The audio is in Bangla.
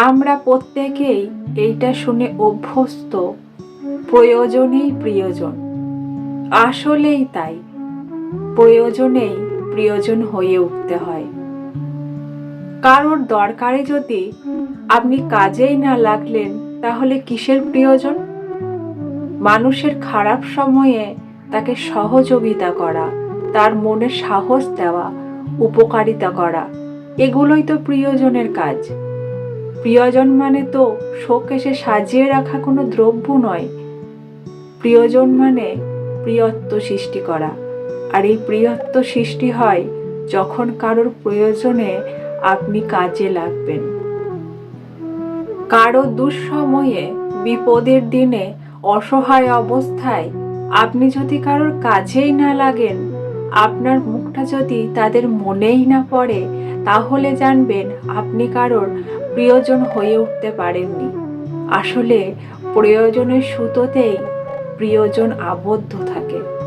আমরা প্রত্যেকেই এইটা শুনে অভ্যস্ত। প্রয়োজনেই প্রিয়জন। আসলেই তাই। প্রয়োজনেই প্রিয়জন হয়ে উঠতে হয়। কারোর দরকারে যদি আপনি কাজেই না লাগলেন, তাহলে কিসের প্রয়োজন? মানুষের খারাপ সময়ে তাকে সহযোগিতা করা, তার মনে সাহস দেওয়া, উপকারিতা করা, এগুলোই তো প্রিয়জনের কাজ। প্রিয়জন মানে তো শোকেশে সাজিয়ে রাখা কোনো দ্রব্য নয়। প্রিয়জন মানে প্রিয়ত্ব সৃষ্টি করা। আর এই প্রিয়ত্ব সৃষ্টি হয় যখন কারোর প্রয়োজনে আপনি কাজে লাগবেন। কারও দুঃসময়ে, বিপদের দিনে, অসহায় অবস্থায় আপনি যদি কারোর কাজেই না লাগেন, আপনার মুখটা যদি তাদের মনেই না পড়ে, তাহলে জানবেন আপনি কারোর প্রিয়জন হয়ে উঠতে পারেননি। আসলে প্রয়োজনের সুতোতেই প্রিয়জন আবদ্ধ থাকে।